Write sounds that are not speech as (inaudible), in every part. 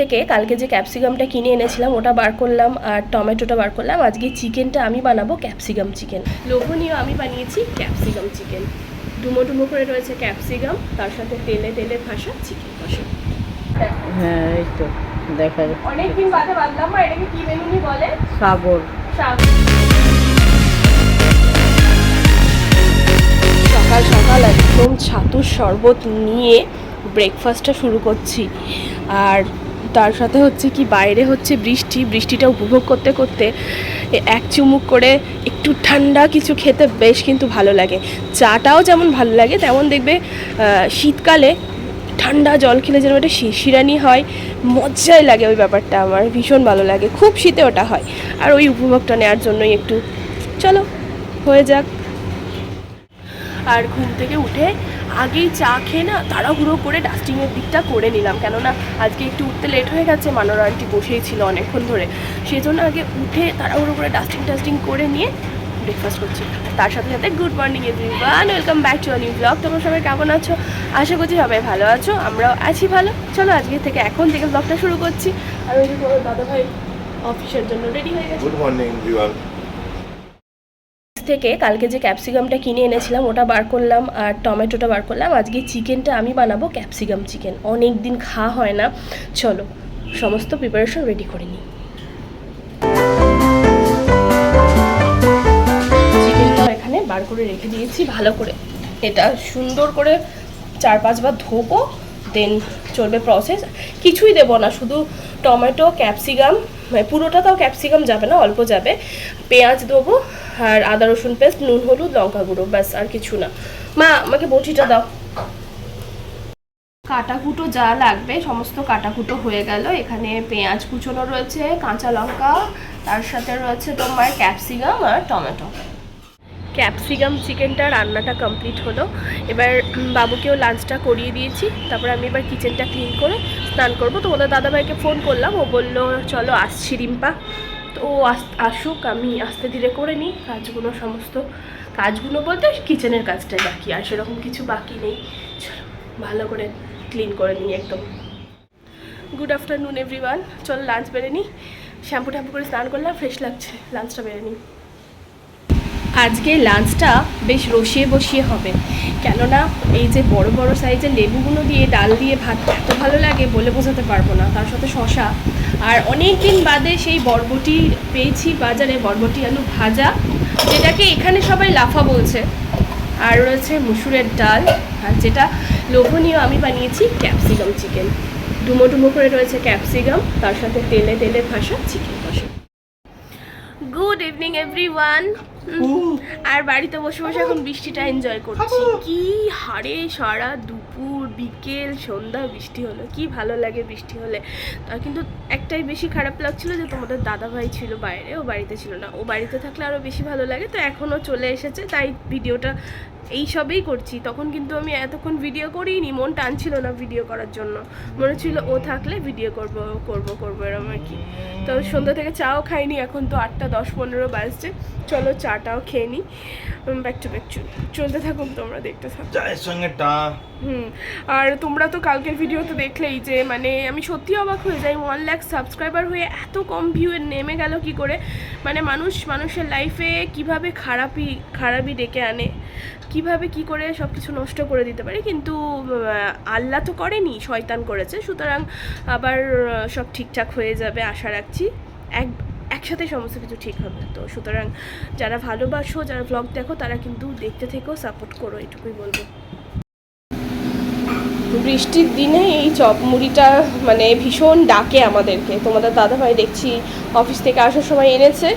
থেকে কালকে যে ক্যাপসিকামটা কিনে এনেছিলাম ওটা বার করলাম আর টমেটোটা বার করলাম। আজকে চিকেনটা আমি বানাবো ক্যাপসিকাম চিকেন লোভনীয় আমি বানিয়েছি ক্যাপসিকাম চিকেন ডুমো ডুমো করে রয়েছে ক্যাপসিকাম তার সাথে তেলে তেলে ভাসা চিকেন কষা। হ্যাঁ এই তো দেখা যাচ্ছে অনেকদিন বাদে বাঁধলাম বা এটাকে কি বেলুনি বলে? সাবর শাক সকাল সকাল একদম ছাতুর শরবত নিয়ে ব্রেকফাস্টটা শুরু করছি। আর তার সাথে হচ্ছে কি বাইরে হচ্ছে বৃষ্টি, বৃষ্টিটা উপভোগ করতে করতে এক চুমুক করে একটু ঠান্ডা কিছু খেতে বেশ কিন্তু ভালো লাগে। চাটাও যেমন ভালো লাগে, তেমন দেখবে শীতকালে ঠান্ডা জল খেলে যেন একটা শি- শিরানি হয়, মজাই লাগে ওই ব্যাপারটা আমার, ভীষণ ভালো লাগে, খুব শীতে ওটা হয়। আর ওই উপভোগটা নেওয়ার জন্যই একটু, চলো, হয়ে যাক। আর ঘুম থেকে উঠে আগেই চা খেয়ে না তাড়াহুড়ো করে ডাস্টিংয়ের দিকটা করে নিলাম। কেননা আজকে একটু উঠতে লেট হয়ে গেছে মানোরা আন্টি বসেই ছিল অনেকক্ষণ ধরে। সেই জন্য আগে উঠে তাড়াহুড়ো করে ডাস্টিং টাস্টিং করে নিয়ে ব্রেকফাস্ট করছি। তার সাথে সাথে good morning everyone welcome back to new blog তোমরা সবাই কেমন আছো? আশা করছি সবাই ভালো আছো, আমরাও আছি ভালো। চলো আজকে থেকে এখন থেকে ব্লগটা শুরু করছি। আর ওই যে তোমার দাদাভাই অফিসের জন্য রেডি হয়ে গেছে। গুড মর্নিং এভরিওয়ান থেকে কালকে যে ক্যাপসিকামটা কিনে এনেছিলাম, ওটা বার করলাম আর টমেটোটা বার করলাম। আজকে চিকেনটা আমি বানাবো ক্যাপসিকাম চিকেন অনেক দিন খাওয়া হয় না। চলো, সমস্ত প্রিপারেশন রেডি করে নিই। চিকেনটা এখানে বার করে রেখে দিয়েছি ভালো করে। এটা সুন্দর করে চার পাঁচবার ধোবো। দেন চলবে প্রসেস কিছুই দেবো না, শুধু টমেটো ক্যাপসিকাম মানে পুরোটা তাও ক্যাপসিকাম যাবে না, অল্প যাবে। পেঁয়াজ দেবো আর আদা রসুন পেস্ট, নুন, হলুদ, লঙ্কা গুঁড়ো, ব্যাস, আর কিছু না। মা, আমাকে বটিটা দাও। কাটাকুটো যা লাগবে, সমস্ত কাটাকুটো হয়ে গেল। এখানে পেঁয়াজ কুচোনো রয়েছে, কাঁচা লঙ্কা, তার সাথে রয়েছে তোমার ক্যাপসিকাম আর টমেটো। ক্যাপসিকাম চিকেনটা রান্নাটা কমপ্লিট হলো। এবার বাবুকেও লাঞ্চটা করিয়ে দিয়েছি। তারপর আমি এবার কিচেনটা ক্লিন করে স্নান করব। তো ওদের দাদাভাইকে ফোন করলাম। ও বলল, চলো আসছি রিম্পা। তো ও আস- আসুক, আমি আস্তে ধীরে করে নিই। কাজগুলো সমস্ত, কাজগুলো বলতে কিচেনের কাজটাই বাকি। আর সেরকম কিছু বাকি নেই। চলো, ভালো করে ক্লিন করে নিই একদম। গুড আফটারনুন এভরিওয়ান চলো লাঞ্চ বেড়ে নিই। শ্যাম্পু ট্যাম্পু করে স্নান করলাম। ফ্রেশ লাগছে। লাঞ্চটা বেড়ে নিই। আজকে লাঞ্চটা বেশ রসিয়ে বসিয়ে হবে। কেননা এই যে বড় বড় সাইজের লেবুগুলো দিয়ে ডাল দিয়ে ভাত এত ভালো লাগে বলে বোঝাতে পারব না। তার সাথে শশা আর অনেক দিন বাদে সেই বরবটি পেয়েছি বাজারে, বরবটি আলু ভাজা, যেটাকে এখানে সবাই লাফা বলছে। আর রয়েছে মুসুরের ডাল, আর যেটা লোভনীয় আমি বানিয়েছি ক্যাপসিকাম চিকেন। ডুমো ডুমো করে রয়েছে ক্যাপসিকাম, তার সাথে তেলে তেলে ভাসা চিকেন কষা। গুড ইভিনিং এভরিওয়ান আর বাড়িতে বসে বসে এখন বৃষ্টিটা এনজয় করছি। কি হারে সারা দুপুর। বিকেল, সন্ধ্যা, বৃষ্টি হলো। কি ভালো লাগে বৃষ্টি হলে। কিন্তু একটাই বেশি খারাপ লাগছিল যে তোমাদের দাদা ভাই ছিল বাইরে, ও বাড়িতে ছিল না। ও বাড়িতে থাকলে আরও বেশি ভালো লাগে। তো এখনও চলে এসেছে, তাই ভিডিওটা এই সবেই করছি। তখন কিন্তু আমি এতক্ষণ ভিডিও করিনি, মন টানছিল না ভিডিও করার জন্য। মনে ছিল ও থাকলে ভিডিও করব করব করব এরকম আর কি। তো সন্ধ্যা থেকে চাও খাইনি, এখন তো আটটা দশ পনেরো বাজছে। চলো চাটাও খেয়ে নিই ব্যাক টু ব্যাক চলতে থাকুন, তোমরা দেখতে থাকো। চায়ের সঙ্গে টা হুম, আর তোমরা তো কালকের ভিডিও তো দেখলেই যে মানে আমি সত্যি অবাক হয়ে যাই ওয়ান লাখ সাবস্ক্রাইবার হয়ে এত কম ভিউ নেমে গেল কি করে? মানে মানুষ, মানুষের লাইফে কীভাবে খারাপই খারাপই ডেকে আনে? কীভাবে কি করে সব কিছু নষ্ট করে দিতে পারে? কিন্তু আল্লাহ তো করেনি, শয়তান করেছে। সুতরাং আবার সব ঠিকঠাক হয়ে যাবে আশা রাখছি। এক, একসাথে সমস্ত কিছু ঠিক হবে। তো সুতরাং যারা ভালোবাসো, যারা ব্লগ দেখো, তারা কিন্তু দেখতে থেকেও সাপোর্ট করো, এটুকুই বলব। বৃষ্টির দিনে এই চপ মুড়িটা মানে ভীষণ ডাকে আমাদেরকে। তোমাদের দাদাভাই দেখছি অফিস থেকে আসার সময় এনেছে।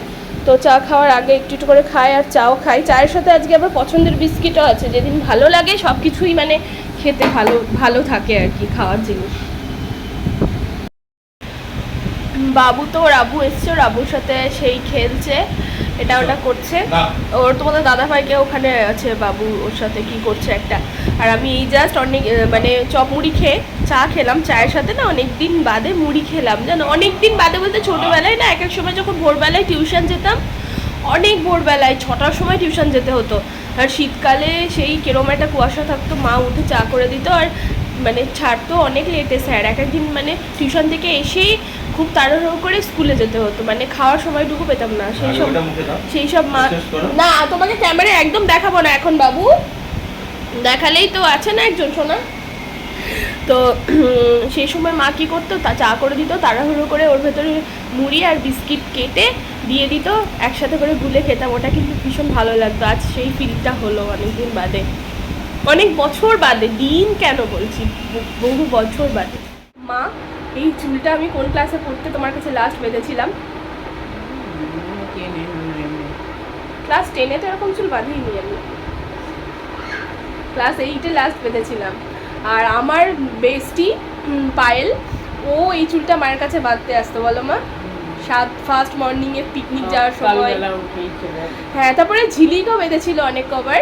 তো চা খাওয়ার আগে একটু একটু করে খাই আর চাও খাই চায়ের সাথে আজকে আবার পছন্দের বিস্কিটও আছে। যেদিন ভালো লাগে সব কিছুই মানে খেতে ভালো ভালো থাকে আর কি খাওয়ার জিনিস। বাবু তো ওর আবু এসছে ওর আবুর সাথে সেই খেলছে এটা ওটা করছে। ওর তোমাদের দাদা ভাইকে ওখানে আছে বাবু ওর সাথে কি করছে একটা। আর আমি এই জাস্ট অনেক মানে চপ মুড়ি খেয়ে চা খেলাম। চায়ের সাথে না অনেক দিন বাদে মুড়ি খেলাম। জানো অনেক দিন বাদে বলতে ছোটোবেলায় না এক এক সময় যখন ভোরবেলায় টিউশন যেতাম অনেক ভোরবেলায় ছটার সময় টিউশন যেতে হতো। আর শীতকালে সেই কেরম একটা কুয়াশা থাকতো মা উঠে চা করে দিত। আর মানে ছাড়তো অনেক লেটে স্যার। এক একদিন মানে টিউশন থেকে এসেই খুব তাড়াহুড়ো করে স্কুলে যেতে হতো। মানে খাওয়ার সময়টুকু পেতাম না। সেই সব সেই সব মা না তোমাকে ক্যামেরায় একদম দেখাবো না এখন বাবু। দেখালেই তো আছে না একজন শোনা তো সেই সময় মা কী করতো? তা চা করে দিত তাড়াহুড়ো করে ওর ভেতরে মুড়ি আর বিস্কিট কেটে দিয়ে দিত একসাথে করে গুলে খেতাম। ওটা কিন্তু ভীষণ ভালো লাগতো। আজ সেই ফিলটা হলো অনেকদিন বাদে। অনেক বছর বাদে দিন কেন বলছি? বহু- বছর বাদে। মা এই চুলটা আমি কোন ক্লাসে পড়তে তোমার কাছে লাস্ট বেঁধেছিলাম? ক্লাস টেনে তো এরকম চুল বাঁধেই বাঁধিনি আমি। ক্লাস এইটে লাস্ট বেঁধেছিলাম। আর আমার বেস্টি পায়েল ও এই চুলটা মায়ের কাছে বাঁধতে আসতো বলো মা? সাত ফার্স্ট মর্নিংয়ে পিকনিক যাওয়ার সময়। হ্যাঁ তারপরে ঝিলিকও বেঁধেছিল অনেক কবার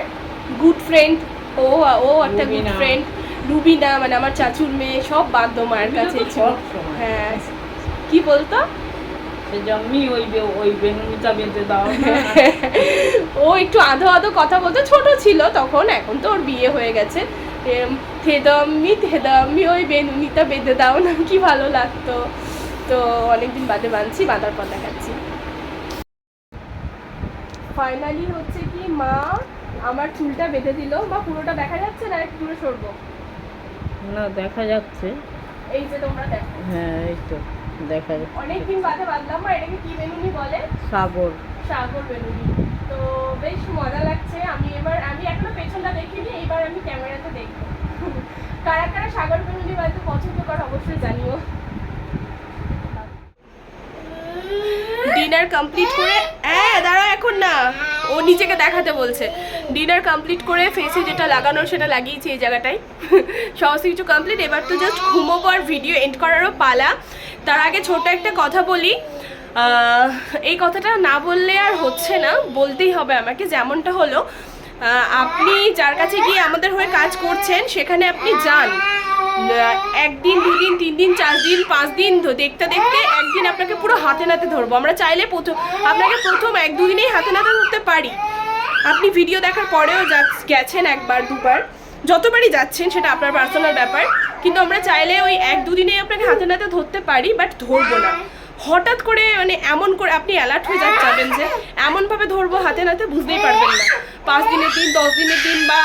গুড ফ্রেন্ড ও ও একটা গুড। ফ্রেন্ড রুবিনা মানে আমার চাচুর মেয়ে সব বাঁধতো মায়ের কাছে। হ্যাঁ কি বলতো? ও একটু আধো আধো কথা বলতো। ছোট ছিল তখন এখন তো ওর বিয়ে হয়ে গেছে। থেদাম্মি থেদাম্মি ওই বেনুনিটা বেঁধে দাও না কি ভালো লাগতো। তো অনেকদিন বাদে বাঁধছি বাঁধার পর দেখাচ্ছি। ফাইনালি হচ্ছে কি মা আমার চুলটা বেঁধে দিল। মা পুরোটা দেখা যাচ্ছে না? একটু দূরে সরবো। না দেখা যাচ্ছে। এই যে তোমরা দেখো। হ্যাঁ এই তো। দেখা যাচ্ছে অনেকদিন বাদে বাঁধলাম মা এটাকে কি বেনুনি বলে? সাগর। সাগর বেলুনি। তো বেশ মজা লাগছে। আমি এবার আমি এখনও পেছনটা দেখিনি এবার আমি ক্যামেরাতে দেখব। (laughs) কারা কারা সাগর বেলুনি বাড়িতে পছন্দ করে অবশ্যই জানিও। ডিনার কমপ্লিট করে হ্যাঁ দাঁড়াও এখন না। ও নিজেকে দেখাতে বলছে। ডিনার কমপ্লিট করে ফেসে যেটা লাগানোর সেটা লাগিয়েছি এই জায়গাটায়। (laughs) সমস্ত কিছু কমপ্লিট এবার তো জাস্ট ঘুমোবো আর ভিডিও এন্ড করারও পালা। তার আগে ছোট একটা কথা বলি। এই কথাটা না বললে আর হচ্ছে না, বলতেই হবে আমাকে যেমনটা হলো। আপনি যার কাছে গিয়ে আমাদের হয়ে কাজ করছেন, সেখানে আপনি যান। একদিন, দুদিন তিন দিন চার দিন পাঁচ দিন দেখতে দেখতে একদিন আপনাকে পুরো হাতে নাতে ধরবো। আমরা চাইলে প্রথম আপনাকে প্রথম এক দুদিনেই হাতে নাতে ধরতে পারি। আপনি ভিডিও দেখার পরেও যা গেছেন একবার, দুবার, যতবারই যাচ্ছেন সেটা আপনার পার্সোনাল ব্যাপার। কিন্তু আমরা চাইলে ওই এক দুদিনে আপনাকে হাতে নাতে ধরতে পারি বাট ধরবো না। হঠাৎ করে মানে এমন করে আপনি অ্যালার্ট হয়ে যাচ্ছেন যে, এমনভাবে ধরবো, হাতে নাতে বুঝতেই পারবেন না। পাঁচ দিনের দিন, দশ দিনের দিন বা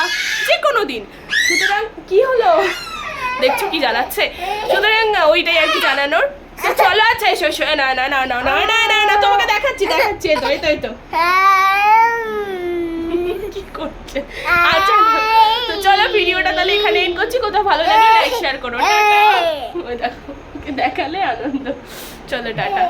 যে কোনো দিন। সুতরাং কী হলো? দেখছ কি জানাচ্ছে সুতরাং ওইটাই আর কি জানানোর। চলো আচ্ছা এসো না না না না না না না তোমাকে দেখাচ্ছি দেখাচ্ছি তো, এই তো এই তো। হ্যাঁ। করছে আচ্ছা তো চলো ভিডিওটা তাহলে এখানে এন্ড করছি। কোথাও ভালো লাগে লাইক শেয়ার করো। টাটা। দেখালে আনন্দ। চলো টাটা।